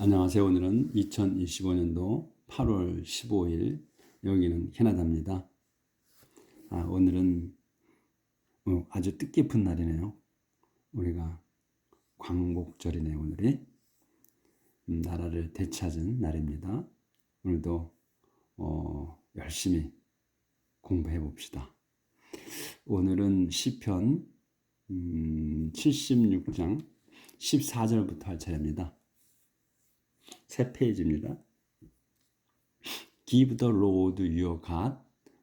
안녕하세요. 오늘은 2025년도 8월 15일 여기는 캐나다입니다. 아, 오늘은 어, 아주 뜻깊은 날이네요. 우리가 광복절이네요. 오늘이 음, 나라를 되찾은 날입니다. 오늘도 어, 열심히 공부해 봅시다. 오늘은 시편 음, 76장 14절부터 할 차례입니다. 세 페이지입니다. Give the Lord your God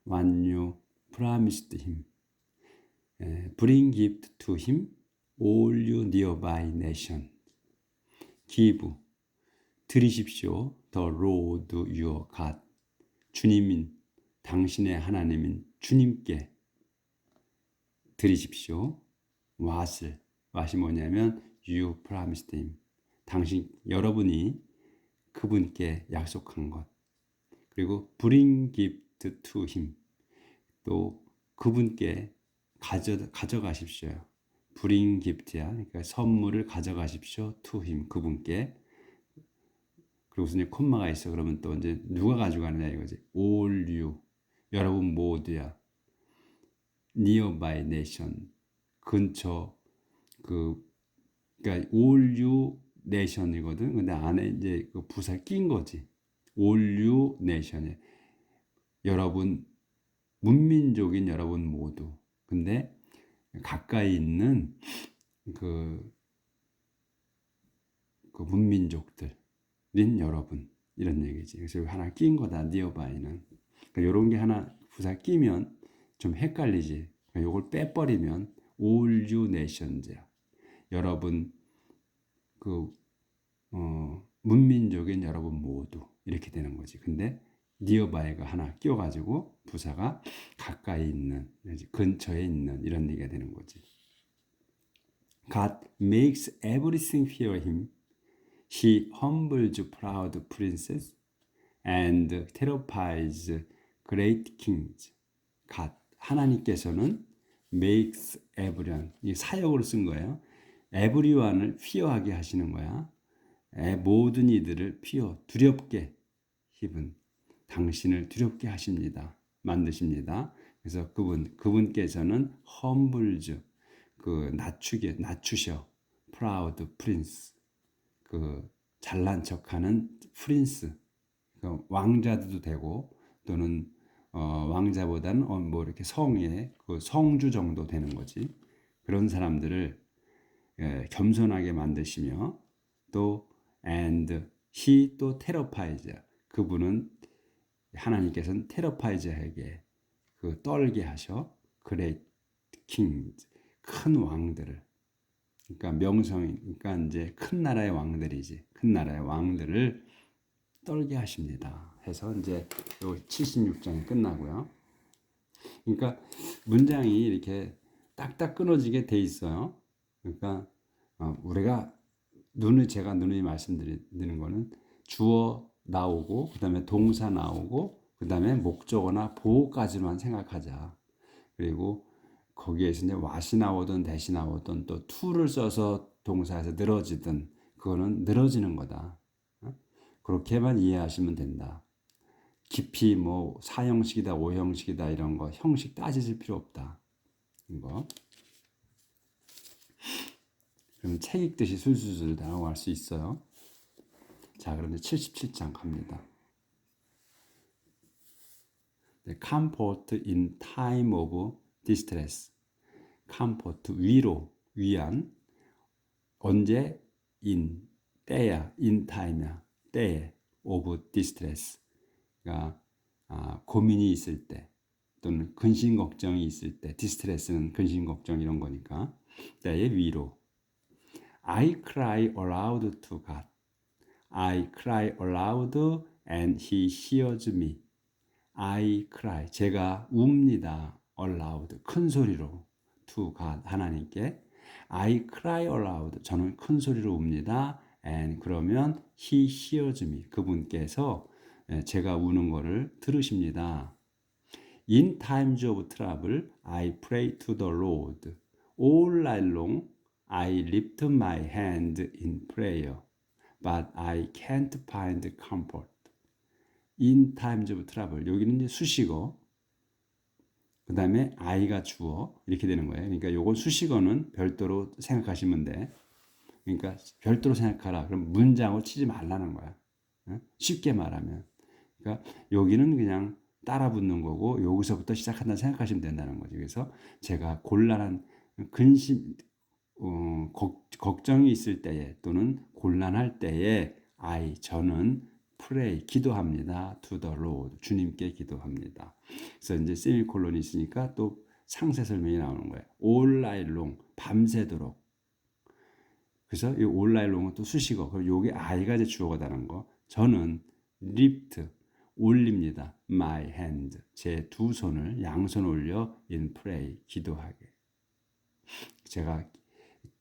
what you promised him. 에, Bring gift to him, all you nearby nation. Give, 드리십시오. The Lord your God. 주님인, 당신의 하나님인 주님께 드리십시오. what을, what이 뭐냐면 you promised him. 당신, 여러분이 그분께 약속한 것. 그리고 bring gift to him. 또 그분께 가져, 가져가십시오. bring gift야. 그러니까 선물을 가져가십시오. to him. 그분께. 그리고 이제 콤마가 있어. 그러면 또 이제 누가 가져가느냐 이거지. all you. 여러분 모두야. nearby nation. 근처 그 그러니까 all you 네이션이거든. 근데 안에 이제 그 부사 낀 거지. 올류 네이션에 여러분 문민족인 여러분 모두. 근데 가까이 있는 그, 그 문민족들인 여러분 이런 얘기지. 그래서 하나 낀 거다. 니어바이는. 그러니까 이런 게 하나 부사 끼면 좀 헷갈리지. 그러니까 이걸 빼버리면 올류 네이션즈야. 여러분 그 어, 문민족인 여러분 모두 이렇게 되는 거지. 근데 니어바이가 하나 끼워가지고 부사가 가까이 있는 근처에 있는 이런 얘기가 되는 거지. God makes everything fear him. He humbles proud princes and terrifies great kings. God 하나님께서는 makes everyone 이 사역으로 쓴 거예요. Everyone을 fear하게 하시는 거야. 모든 이들을 피어 두렵게 힘은 당신을 두렵게 하십니다. 만드십니다. 그래서 그분 그분께서는 험블즈 그 낮추게 낮추셔 프라우드 프린스 그 잘난 척하는 프린스 그 왕자도 되고 또는 어, 왕자보다는 어, 뭐 이렇게 성의 그 성주 정도 되는 거지 그런 사람들을 예, 겸손하게 만드시며 또 and he 또 테러파이즈 그분은 하나님께서는 테러파이즈에게 그 떨게 하셔 그레이트 킹큰 왕들을 그러니까 명성이 그러니까 이제 큰 나라의 왕들이지 큰 나라의 왕들을 떨게 하십니다. 해서 이제 요 76장이 끝나고요. 그러니까 문장이 이렇게 딱딱 끊어지게 돼 있어요. 그러니까 어, 우리가 눈을 제가 눈이 말씀드리는 거는 주어 나오고 그다음에 동사 나오고 그다음에 목적어나 보호까지만 생각하자. 그리고 거기에서 이제 what이 나오든 대시 나오든 또 to를 써서 동사에서 늘어지든 그거는 늘어지는 거다. 어? 그렇게만 이해하시면 된다. 깊이 뭐 사형식이다, 오형식이다 이런 거 형식 따지실 필요 없다. 이거. 그러면 책 읽듯이 술술술 나와갈 수 있어요. 자, 그런데 77장 갑니다. 네, comfort in time of distress. comfort 위로, 위안. 언제 in 때야, in time야, 때에 of distress. 그러니까 아, 고민이 있을 때 또는 근심 걱정이 있을 때, 디스트레스는 근심 걱정 이런 거니까 때의 위로. I cry aloud to God. I cry aloud and He hears me. I cry. 제가 웁니다. aloud. 큰 소리로. to God. 하나님께. I cry aloud. 저는 큰 소리로 웁니다. and 그러면 He hears me. 그분께서 제가 우는 거를 들으십니다. In times of trouble, I pray to the Lord. All night long, I lift my hand in prayer. but I can't find comfort. In times of trouble. 여기는 이제 수식어. 그 다음에 I가 주어. 이렇게 되는 거예요. 그러니까 요건 수식어는 별도로 생각하시면 돼. 그러니까 별도로 생각하라. 그럼 문장을 치지 말라는 거야. 어? 쉽게 말하면. 그러니까 여기는 그냥 따라 붙는 거고 여기서부터 시작한다 생각하시면 된다는 거죠. 그래서 제가 곤란한 근심 어, 걱정이 있을 때에 또는 곤란할 때에 I 저는 pray 기도합니다. to the Lord 주님께 기도합니다. 그래서 이제 세미콜론이 있으니까 또 상세 설명이 나오는 거예요. all night long 밤새도록. 그래서 이 all night long은 또 수식어. 그리고 요게 I가 이제 주어가 되는 거. 저는 lift 올립니다. my hand 제 두 손을 양손 올려 in pray 기도하게. 제가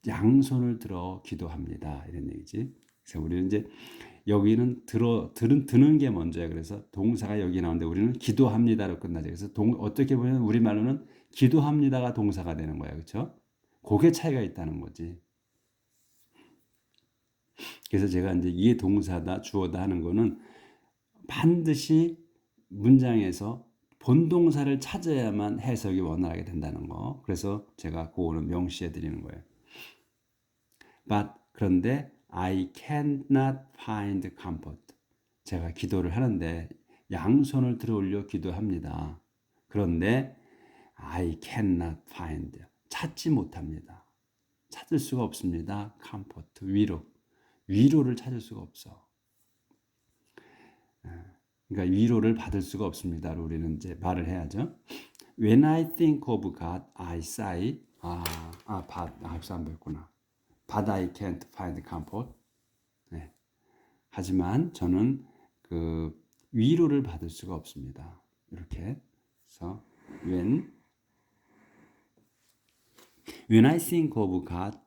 양손을 들어 기도합니다. 이런 얘기지. 그래서 우리는 이제 여기는 들어 들은 드는 게 먼저야. 그래서 동사가 여기 나오는데 우리는 기도합니다로 끝나죠. 그래서 동 어떻게 보면 우리 말로는 기도합니다가 동사가 되는 거야. 그렇죠? 그게 차이가 있다는 거지. 그래서 제가 이제 이게 동사다 주어다 하는 거는 반드시 문장에서 본동사를 찾아야만 해석이 원활하게 된다는 거. 그래서 제가 그거는 명시해 드리는 거예요. But 그런데 I cannot find comfort. 제가 기도를 하는데 양손을 들어 올려 기도합니다. 그런데 I cannot find 찾지 못합니다. 찾을 수가 없습니다. comfort 위로 위로를 찾을 수가 없어. 그러니까 위로를 받을 수가 없습니다. 우리는 이제 말을 해야죠. When I think of God, I sigh. 아, 아, 받, 아, 안 배웠구나. But I can't find comfort. 네. 하지만 저는 그 위로를 받을 수가 없습니다. 이렇게. 그래서 when when I think of God,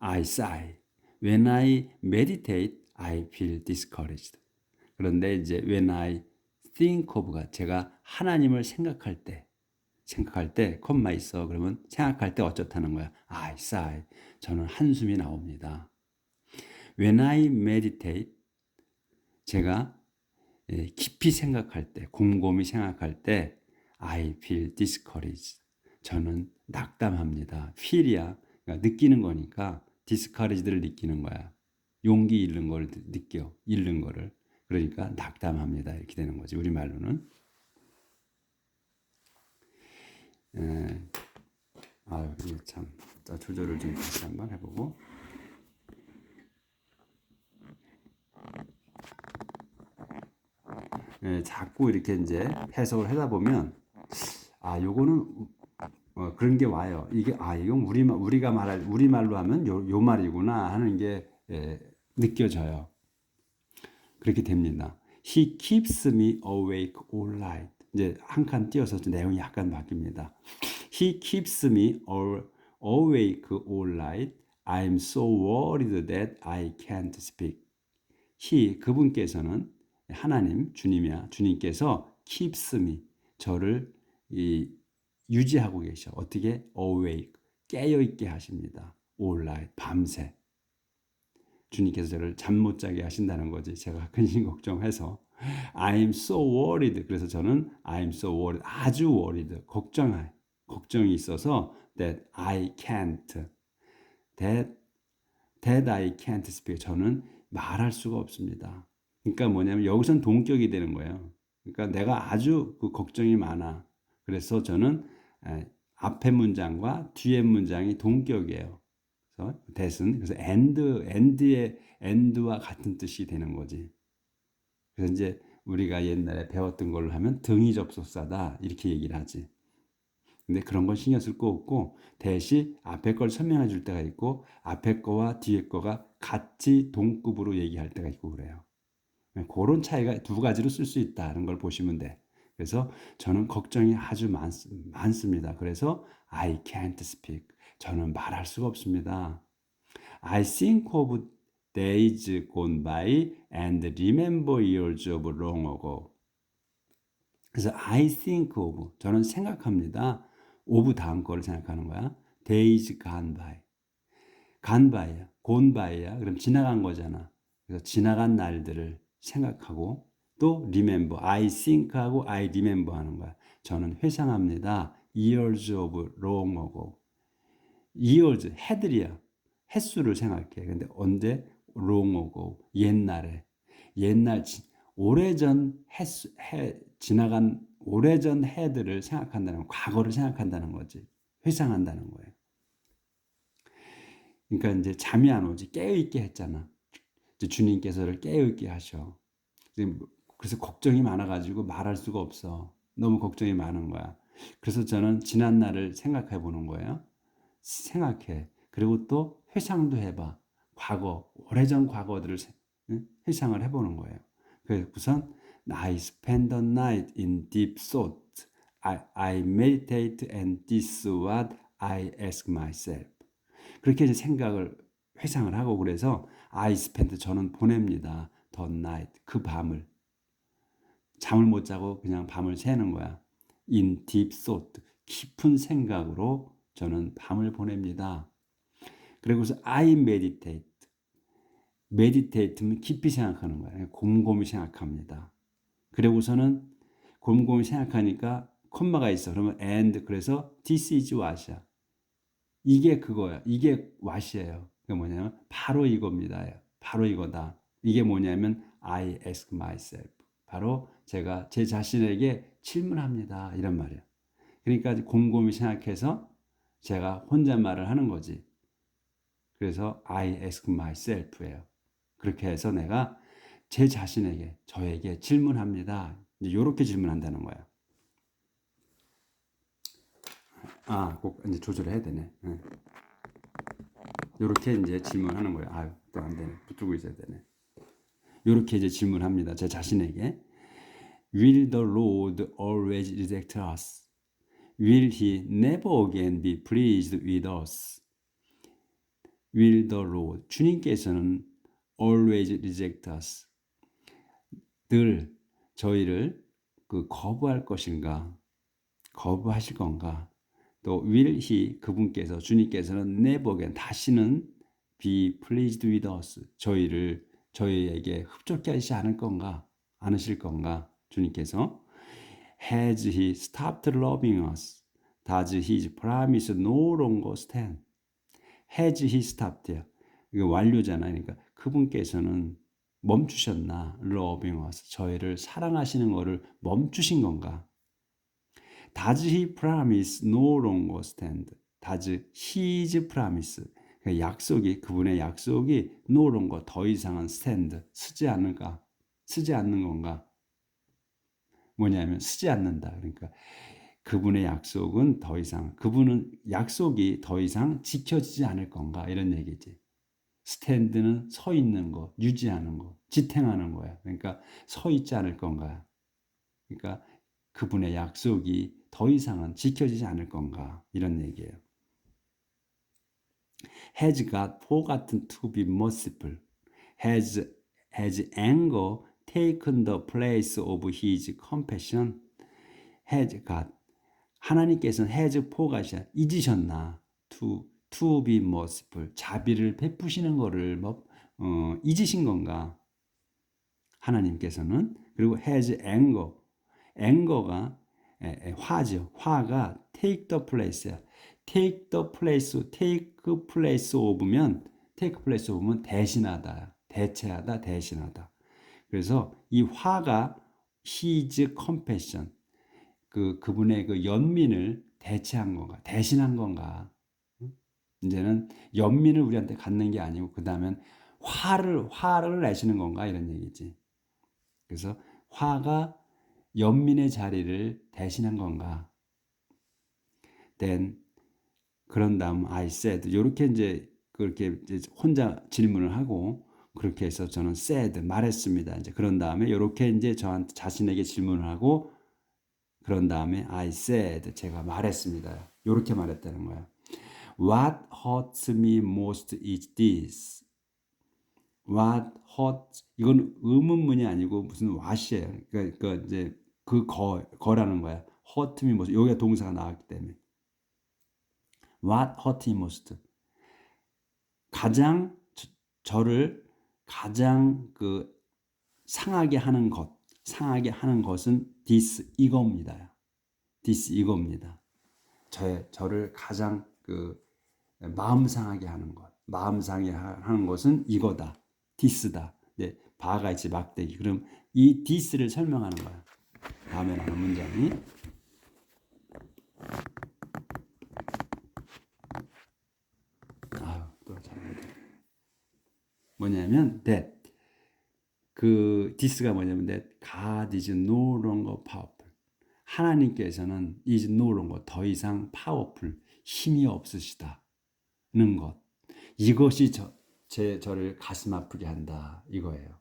I sigh. When I meditate, I feel discouraged. 그런데 이제 when I think of God, 제가 하나님을 생각할 때, 생각할 때, 콤마 있어. 그러면 생각할 때 어쩌다는 거야. I sigh. 저는 한숨이 나옵니다. When I meditate, 제가 예, 깊이 생각할 때, 곰곰이 생각할 때, I feel discouraged. 저는 낙담합니다. feel이야. 그러니까 느끼는 거니까 discouraged를 느끼는 거야. 용기 잃는 걸 느껴. 잃는 거를. 그러니까 낙담합니다. 이렇게 되는 거지. 우리 말로는. 에, 아유, 이게 참. 자, 조절을 좀 다시 한번 해보고. 에, 자꾸 이렇게 이제 해석을 하다 보면, 아, 요거는 어, 그런 게 와요. 이게 아 이건 우리 우리가 말할 우리 말로 하면 요, 요 말이구나 하는 게 에, 느껴져요. 그렇게 됩니다. He keeps me awake all night. 이제 한 칸 띄어서 내용이 약간 바뀝니다. He keeps me all, awake all night. I'm so worried that I can't speak. He 그분께서는 하나님 주님이야 주님께서 keeps me 저를 이, 유지하고 계셔. 어떻게 awake 깨어 있게 하십니다. all night 밤새. 주님께서 저를 잠 못 자게 하신다는 거지. 제가 근심 걱정해서 I'm so worried. 그래서 저는 I'm so worried. 아주 worried. 걱정해. 걱정이 있어서 that I can't. that that I can't speak. 저는 말할 수가 없습니다. 그러니까 뭐냐면 여기선 동격이 되는 거예요. 그러니까 내가 아주 그 걱정이 많아. 그래서 저는 앞에 문장과 뒤에 문장이 동격이에요. 그래서 that은 그래서 and and의 and와 같은 뜻이 되는 거지. 그래서 이제 우리가 옛날에 배웠던 걸로 하면 등이 접속사다 이렇게 얘기를 하지. 근데 그런 건 신경 쓸 거 없고 대신 앞에 걸 설명해 줄 때가 있고 앞에 거와 뒤에 거가 같이 동급으로 얘기할 때가 있고 그래요. 그런 차이가 두 가지로 쓸 수 있다는 걸 보시면 돼. 그래서 저는 걱정이 아주 많, 많습니다. 그래서 I can't speak. 저는 말할 수가 없습니다. I think of days gone by and remember years of long ago. 그래서 I think of 저는 생각합니다. of 다음 거를 생각하는 거야. days gone by. gone by야. gone by야. 그럼 지나간 거잖아. 그래서 지나간 날들을 생각하고 또 remember, I think하고 I remember 하는 거야. 저는 회상합니다. years of long ago. years, 해들이야. 횟수를 생각해. 근데 언제? Ago. 옛날에. 옛날, 지- 오래전 횟수, 해, 지나간 오래전 해들을 생각한다는 거, 과거를 생각한다는 거지. 회상한다는 거예요. 그러니까 이제 잠이 안 오지. 깨어 있게 했잖아. 이제 주님께서를 깨어 있게 하셔. 이제 그래서 걱정이 많아가지고 말할 수가 없어. 너무 걱정이 많은 거야. 그래서 저는 지난 날을 생각해 보는 거예요. 생각해. 그리고 또 회상도 해봐. 과거, 오래전 과거들을? 회상을 해보는 거예요. 그래서 우선 I spend the night in deep thought. I, I meditate and this is what I ask myself. 그렇게 이제 생각을 회상을 하고 그래서 I spend 저는 보냅니다. The night 그 밤을 잠을 못 자고 그냥 밤을 새는 거야. In deep thought 깊은 생각으로 저는 밤을 보냅니다. 그리고서 I meditate. Meditate면 깊이 생각하는 거야. 곰곰이 생각합니다. 그리고서는 곰곰이 생각하니까 콤마가 있어. 그러면 and 그래서 this is what이야. 이게 그거야. 이게 what이에요. 그게 뭐냐면 바로 이겁니다. 바로 이거다. 이게 뭐냐면 I ask myself. 바로 제가 제 자신에게 질문합니다. 이런 말이야. 그러니까 곰곰이 생각해서 제가 혼잣말을 하는 거지. 그래서 I ask myself예요. 그렇게 해서 내가 제 자신에게 저에게 질문합니다. 이렇게 질문한다는 거야. 아, 꼭 이제 조절을 해야 되네. 이렇게 이제 질문하는 거야. 아유, 또안 되네. 붙들고 있어야 되네. 이렇게 이제 질문합니다. 제 자신에게. Will the Lord always reject us? Will he never again be pleased with us? Will the Lord 주님께서는 always reject us. 늘 저희를 그 거부할 것인가? 거부하실 건가? 또 will he 그분께서 주님께서는 never again 다시는 be pleased with us. 저희를 저희에게 흡족해 하시지 않을 건가? 않으실 건가? 주님께서 has he stopped loving us? Does his promise no longer stand? has he stopped? 이거 완료잖아요. 그러니까 그분께서는 멈추셨나? loving us. 저희를 사랑하시는 것을 멈추신 건가? Does he promise no longer stand? Does his promise? 그 약속이 그분의 약속이 no longer 더 이상은 stand 쓰지 않을까? 쓰지 않는 건가? 뭐냐면 쓰지 않는다. 그러니까 그분의 약속은 더 이상 그분은 약속이 더 이상 지켜지지 않을 건가 이런 얘기지. 스탠드는 서 있는 거, 유지하는 거, 지탱하는 거야. 그러니까 서 있지 않을 건가. 그러니까 그분의 약속이 더 이상은 지켜지지 않을 건가 이런 얘기예요. Has God forgotten to be merciful? Has has anger taken the place of His compassion? Has God 하나님께서는 has forgotten 잊으셨나? To to be merciful 자비를 베푸시는 것을 뭐 어, 잊으신 건가? 하나님께서는 그리고 has anger anger가 에, 에, 화죠. 화가 take the place야. take the place, take place of면 take place of면 대신하다, 대체하다, 대신하다. 그래서 이 화가 his compassion 그 그분의 그 연민을 대체한 건가, 대신한 건가. 응? 이제는 연민을 우리한테 갖는 게 아니고 그 다음엔 화를 화를 내시는 건가 이런 얘기지. 그래서 화가 연민의 자리를 대신한 건가? Then 그런 다음 I said 이렇게 이제 그렇게 이제 혼자 질문을 하고 그렇게 해서 저는 said 말했습니다. 이제 그런 다음에 이렇게 이제 저한테 자신에게 질문을 하고 그런 다음에 I said 제가 말했습니다. 이렇게 말했다는 거야. What hurts me most is this. What hurts 이건 의문문이 아니고 무슨 what이에요. 그러니까, 그러니까 이제 그 거, 거라는 거야. hurt me most. 여기가 동사가 나왔기 때문에. What hurt me most. 가장 저, 를 가장 그 상하게 하는 것, 상하게 하는 것은 this 이겁니다. this 이겁니다. 저 저를 가장 그 마음 상하게 하는 것, 마음 상하게 하는 것은 이거다. this다. 네, 바가 있지 막대기. 그럼 이 this를 설명하는 거야. 다음에 나오는 문장이 뭐냐면 that 그 this가 뭐냐면 that God is no longer powerful 하나님께서는 is no longer 더 이상 powerful 힘이 없으시다 는 것 이것이 저, 제 저를 가슴 아프게 한다 이거예요.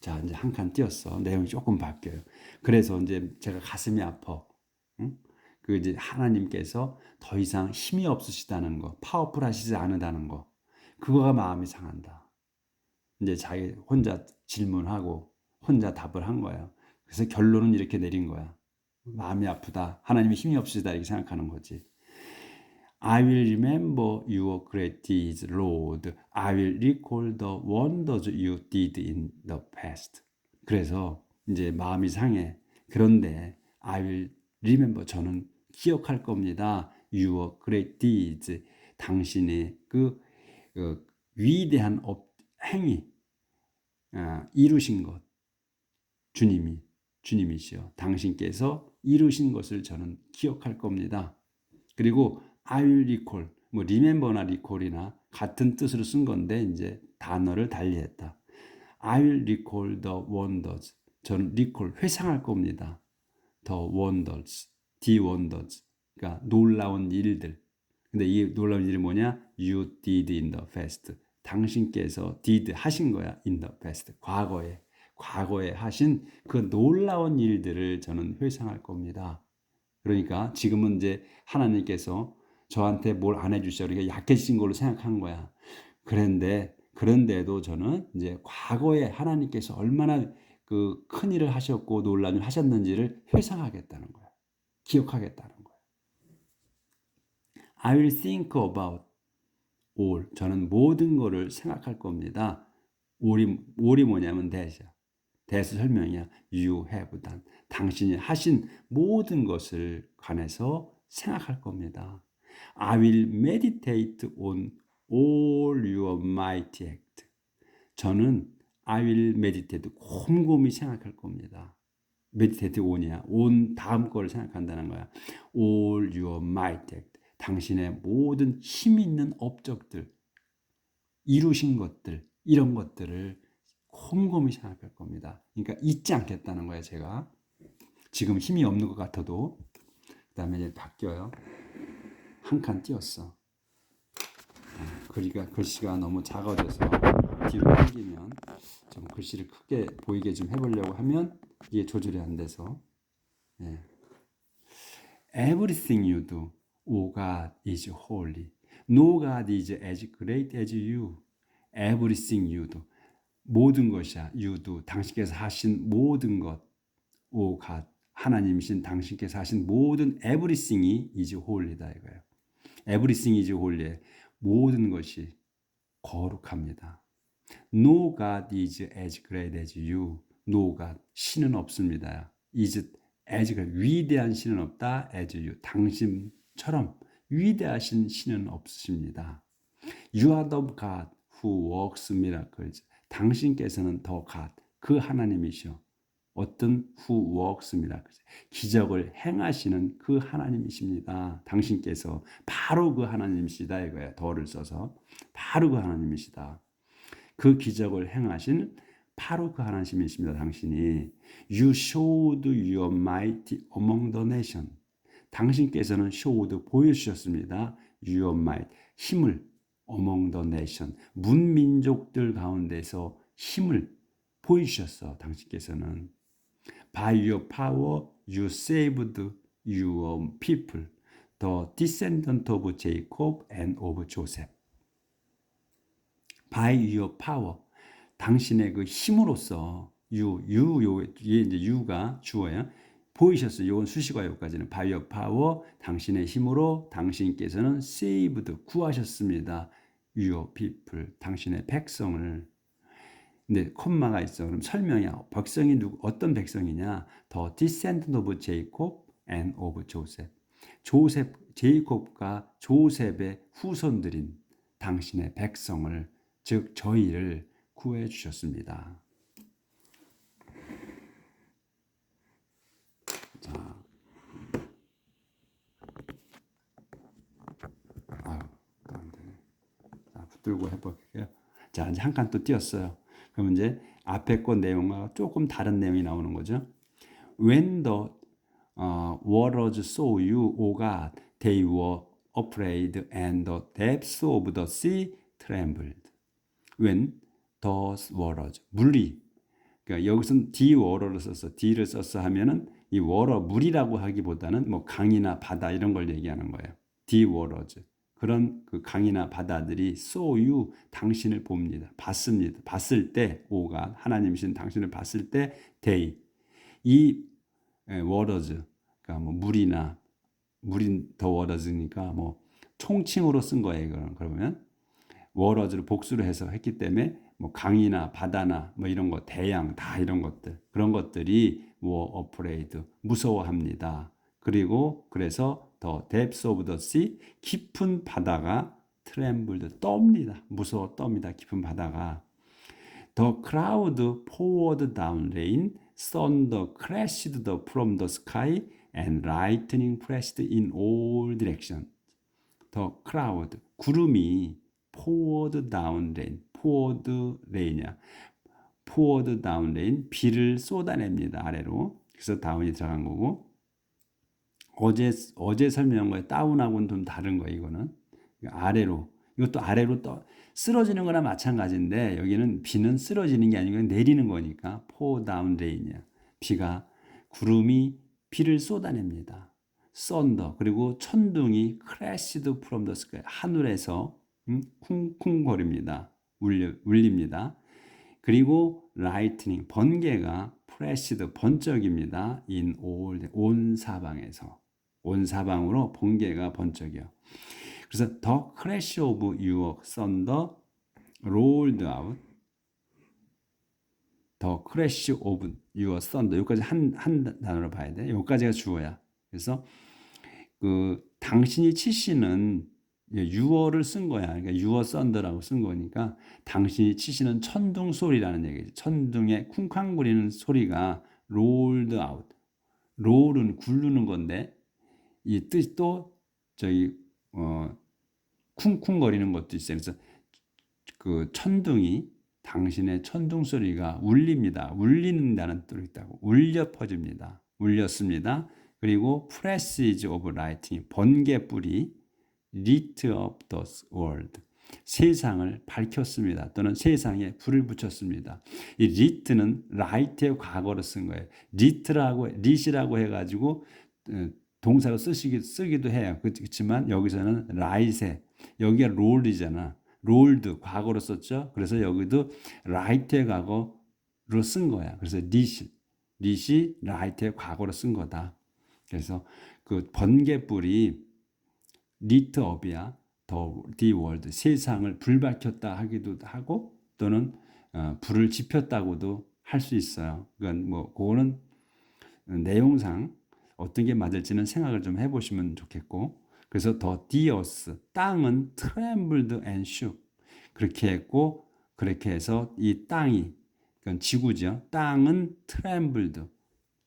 자 이제 한 칸 띄었어 내용이 조금 바뀌어요. 그래서 이제 제가 가슴이 아파. 응? 그 이제 하나님께서 더 이상 힘이 없으시다는 거, 파워풀하시지 않으다는 거, 그거가 마음이 상한다. 이제 자기 혼자 질문하고 혼자 답을 한 거예요. 그래서 결론은 이렇게 내린 거야. 마음이 아프다. 하나님이 힘이 없으시다 이렇게 생각하는 거지. I will remember your great deeds, Lord. I will recall the wonders you did in the past. 그래서 이제 마음이 상해. 그런데 I will remember 저는 기억할 겁니다. Your great deeds. 당신의 그, 그 위대한 업, 행위 아, 이루신 것 주님이 주님이시여 당신께서 이루신 것을 저는 기억할 겁니다. 그리고 I will recall 뭐 remember나 recall이나 같은 뜻으로 쓴 건데 이제 단어를 달리했다. I will recall the wonders. 저는 recall 회상할 겁니다. The wonders, the wonders. 그러니까 놀라운 일들. 근데 이 놀라운 일이 뭐냐? You did in the past. 당신께서 did 하신 거야. in the past. 과거에. 과거에 하신 그 놀라운 일들을 저는 회상할 겁니다. 그러니까 지금은 이제 하나님께서 저한테 뭘 안 해주셔. 그러니까 약해진 걸로 생각한 거야. 그런데, 그런데도 저는 이제 과거에 하나님께서 얼마나 그 큰 일을 하셨고 놀라운 일을 하셨는지를 회상하겠다는 거야. 기억하겠다는 거야. I will think about all. 저는 모든 거를 생각할 겁니다. all이, all이 뭐냐면 that이야. that 설명이야. You have done. 당신이 하신 모든 것을 관해서 생각할 겁니다. I will meditate on all your mighty act. 저는 I will meditate 곰곰이 생각할 겁니다. meditate on이야. on 다음 거를 생각한다는 거야. all your mighty act. 당신의 모든 힘 있는 업적들, 이루신 것들, 이런 것들을 곰곰이 생각할 겁니다. 그러니까 잊지 않겠다는 거예요, 제가. 지금 힘이 없는 것 같아도. 그 다음에 이제 바뀌어요. 한 칸 띄었어. 그러니까 글씨가 너무 작아져서 뒤로 당기면 좀 글씨를 크게 보이게 좀 해보려고 하면 이게 조절이 안 돼서 예. Everything you do, O God is holy. No God is as great as you. Everything you do. 모든 것이야. You do. 당신께서 하신 모든 것. O God. 하나님이신 당신께서 하신 모든 everything이 is holy다 이거예요. Everything is holy. 모든 것이 거룩합니다. No God is as great as you. No God. 신은 없습니다. is as 위대한 신은 없다. as you. 당신처럼 위대하신 신은 없으십니다. You are the God who works miracles. 당신께서는 더 God. 그 하나님이시여. 어떤 who works miracles. 기적을 행하시는 그 하나님이십니다. 당신께서 바로 그 하나님이시다 이거예요. 더를 써서 바로 그 하나님이시다. 그 기적을 행하신 바로 그 하나님이십니다. 당신이 You showed your might among the nation. 당신께서는 showed 보여주셨습니다. Your might 힘을 among the nation 문민족들 가운데서 힘을 보여주셨어. 당신께서는 By your power you saved your people, the descendant of Jacob and of Joseph. By your power, 당신의 그 힘으로써 you, you, 요, 얘 이제 you가 주어야 보이셨어요. 요건 수식어 요까지는 by your power, 당신의 힘으로 당신께서는 saved 구하셨습니다. your people 당신의 백성을 근데 콤마가 있어. 그럼 설명이야. 백성이 누구 어떤 백성이냐? The descendant of Jacob and of Joseph. 조셉 제이콥과 조셉의 후손들인 당신의 백성을 즉 저희를 구해 주셨습니다. 자. 아유, 또안 되네. 자, 붙들고 해 볼게요. 자, 이제 한 칸 또 띄었어요. 그럼 이제 앞에 거 내용과 조금 다른 내용이 나오는 거죠. When the uh, waters saw you, O God, they were afraid, and the depths of the sea trembled. When those waters, 물이, 그러니까 여기서는 D water를 썼어. D를 썼어 하면은 이 water 물이라고 하기보다는 뭐 강이나 바다 이런 걸 얘기하는 거예요. D waters. 그런 그 강이나 바다들이 you 당신을 봅니다. 봤습니다. 봤을 때 오가 하나님이신 당신을 봤을 때 they 이 waters 그러니까 뭐 물이나 물인 더 waters니까 뭐 총칭으로 쓴 거예요. 그런 그러면 waters를 복수로 해서 했기 때문에 뭐 강이나 바다나 뭐 이런 거 대양 다 이런 것들 그런 것들이 were afraid 무서워합니다. 그리고 그래서 더 depths of the sea 깊은 바다가 trembled 떱니다. 무서워 떱니다. 깊은 바다가 The cloud poured down rain, thunder crashed from the sky, and lightning flashed in all directions. The cloud 구름이 poured down rain, poured rain이야. poured down rain 비를 쏟아냅니다 아래로. 그래서 다운이 들어간 거고 어제 어제 설명한 거에 다운하고는 좀 다른 거예요. 이거는 아래로 이것도 아래로 떠 쓰러지는 거나 마찬가지인데 여기는 비는 쓰러지는 게 아니고 내리는 거니까 pour down rain이야. 비가 구름이 비를 쏟아냅니다. 썬더 그리고 천둥이 crashed from the sky 하늘에서 음, 쿵쿵거립니다. 울려, 울립니다. 그리고 lightning 번개가 flashed 번쩍입니다. in all the- 온 사방에서 온 사방으로 번개가 번쩍이요. 그래서 the crash of your thunder rolled out the crash of your thunder 여기까지 한, 한 단어로 봐야 돼. 여기까지가 주어야. 그래서 그 당신이 치시는 유어를 쓴 거야. 그러니까 유어 썬더라고 쓴 거니까 당신이 치시는 천둥 소리라는 얘기지. 천둥의 쿵쾅거리는 소리가 rolled out. 롤은 굴르는 건데 이또 저기 어 쿵쿵거리는 것도 있어요. 그래서 그 천둥이 당신의 천둥 소리가 울립니다. 울리는다는 뜻이 있다고. 울려 퍼집니다. 울렸습니다. 그리고 presses of lightning 번개 불이 lit up the world 세상을 밝혔습니다. 또는 세상에 불을 붙였습니다. 이 lit는 light의 과거로 쓴 거예요. lit라고 lit이라고 해가지고 어, 동사로 쓰시기 쓰기도 해요. 그렇지만 여기서는 light에 여기가 roll이잖아. rolled 과거로 썼죠. 그래서 여기도 light의 과거로 쓴 거야. 그래서 lit이 lit이 light의 과거로 쓴 거다. 그래서 그 번개불이 리트 업이야. 더디 월드 세상을 불밝혔다 하기도 하고 또는 어, 불을 지폈다고도 할 수 있어요. 그건 뭐 그거는 내용상 어떤 게 맞을지는 생각을 좀 해보시면 좋겠고 그래서 더 디어스 땅은 트렘블드 앤 슈. 그렇게 했고 그렇게 해서 이 땅이 그건 지구죠. 땅은 트렘블드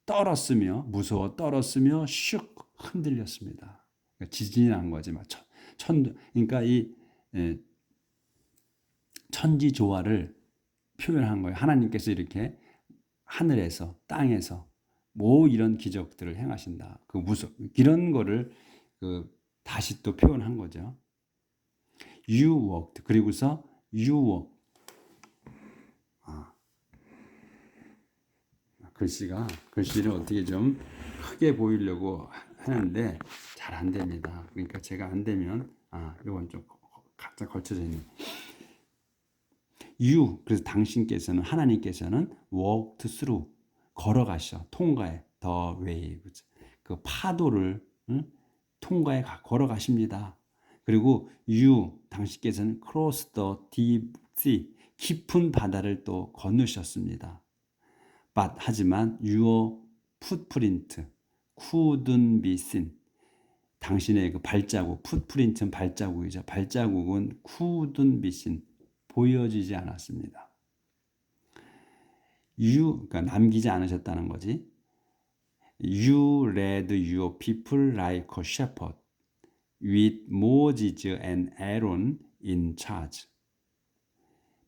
떨었으며 무서워 떨었으며 슉 흔들렸습니다. 그러니까 지진이 난 거지. 막 천, 천 그러니까 이 에, 천지 조화를 표현한 거예요. 하나님께서 이렇게 하늘에서 땅에서 뭐 이런 기적들을 행하신다. 그 무서 이런 거를 그 다시 또 표현한 거죠. You walked 그리고서 you walk 아. 글씨가 글씨를 어떻게 좀 크게 보이려고 하는데 잘 안 됩니다. 그러니까 제가 안 되면 아 이건 좀 각자 걸쳐져 있는. You 그래서 당신께서는 하나님께서는 walked through 걸어가셔 통과해 the waves 그 파도를 응? 통과해 가- 걸어가십니다. 그리고 you 당신께서는 the deep sea 깊은 바다를 또 건너셨습니다. but 하지만 your footprint couldn't 당신의 그 발자국, 풋프린트는 발자국이죠. 발자국은 couldn't 보여지지 않았습니다. You 그러니까 남기지 않으셨다는 거지. You led your people like a shepherd with Moses and Aaron in charge.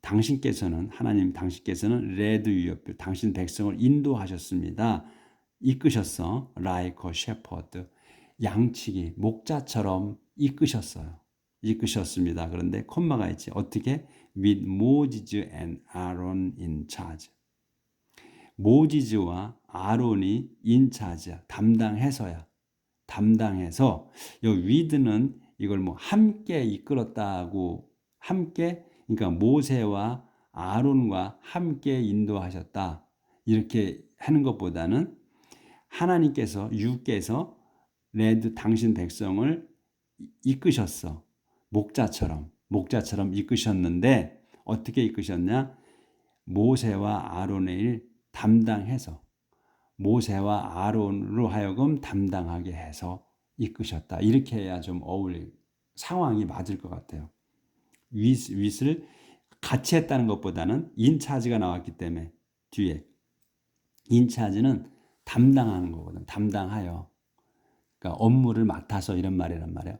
당신께서는 하나님 당신께서는 your people 당신 백성을 인도하셨습니다. 이끄셨어. a shepherd. 양치기 목자처럼 이끄셨어요. 이끄셨습니다. 그런데 콤마가 있지. 어떻게? with Moses and Aaron in charge. 모지즈와 아론이 인차지야 담당해서야 담당해서 요 위드는 이걸 뭐 함께 이끌었다고 함께 그러니까 모세와 아론과 함께 인도하셨다. 이렇게 하는 것보다는 하나님께서 유께서 레드 당신 백성을 이끄셨어. 목자처럼 목자처럼 이끄셨는데 어떻게 이끄셨냐? 모세와 아론의 일 담당해서 모세와 아론으로 하여금 담당하게 해서 이끄셨다. 이렇게 해야 좀 어울릴 상황이 맞을 것 같아요. 윗, 윗을 같이 했다는 것보다는 인차지가 나왔기 때문에 뒤에 인차지는 담당하는 거거든. 담당하여. 그러니까 업무를 맡아서 이런 말이란 말이에요.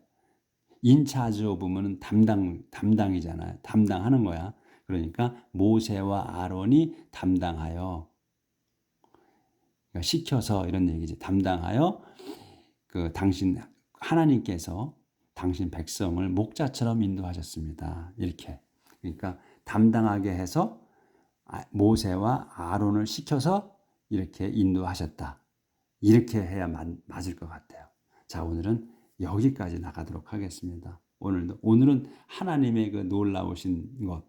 인차지 오브면은 담당 담당이잖아요. 담당하는 거야. 그러니까 모세와 아론이 담당하여 그러니까 시켜서 이런 얘기지. 담당하여 그 당신 하나님께서 당신 백성을 목자처럼 인도하셨습니다. 이렇게. 그러니까 담당하게 해서 아, 모세와 아론을 시켜서 이렇게 인도하셨다. 이렇게 해야 맞을 것 같아요. 자, 오늘은 여기까지 나가도록 하겠습니다. 오늘도 오늘은 하나님의 그 놀라우신 것.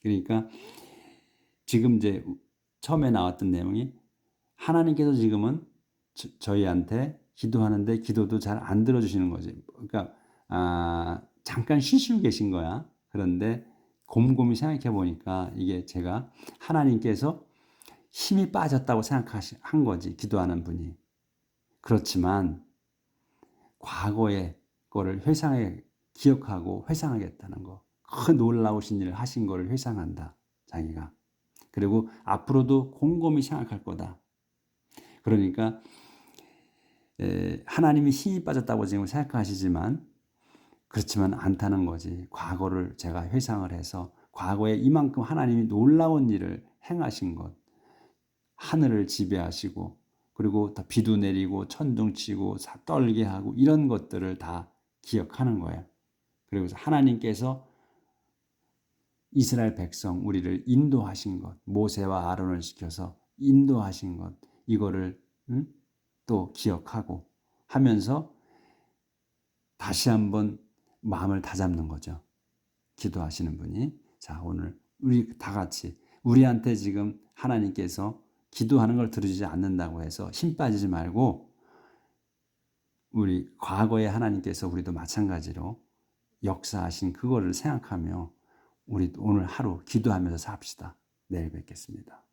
그러니까 지금 이제 처음에 나왔던 내용이 하나님께서 지금은 저, 희한테 기도하는데 기도도 잘 안 들어주시는 거지. 그러니까 아, 잠깐 쉬시고 계신 거야. 그런데 곰곰이 생각해 보니까 이게 제가 하나님께서 힘이 빠졌다고 생각한 거지. 기도하는 분이. 그렇지만 과거의 거를 회상해 기억하고 회상하겠다는 거. 그 놀라우신 일을 하신 거를 회상한다. 자기가. 그리고 앞으로도 곰곰이 생각할 거다. 그러니까 하나님이 힘이 빠졌다고 지금 생각하시지만 그렇지만 않다는 거지. 과거를 제가 회상을 해서 과거에 이만큼 하나님이 놀라운 일을 행하신 것, 하늘을 지배하시고 그리고 다 비도 내리고 천둥 치고 떨게 하고 이런 것들을 다 기억하는 거예요. 그리고 하나님께서 이스라엘 백성 우리를 인도하신 것, 모세와 아론을 시켜서 인도하신 것, 이거를 음? 또 기억하고 하면서 다시 한번 마음을 다잡는 거죠. 기도하시는 분이. 자, 오늘 우리 다 같이 우리한테 지금 하나님께서 기도하는 걸 들어주지 않는다고 해서 힘 빠지지 말고 우리 과거에 하나님께서 우리도 마찬가지로 역사하신 그거를 생각하며 우리 오늘 하루 기도하면서 삽시다. 내일 뵙겠습니다.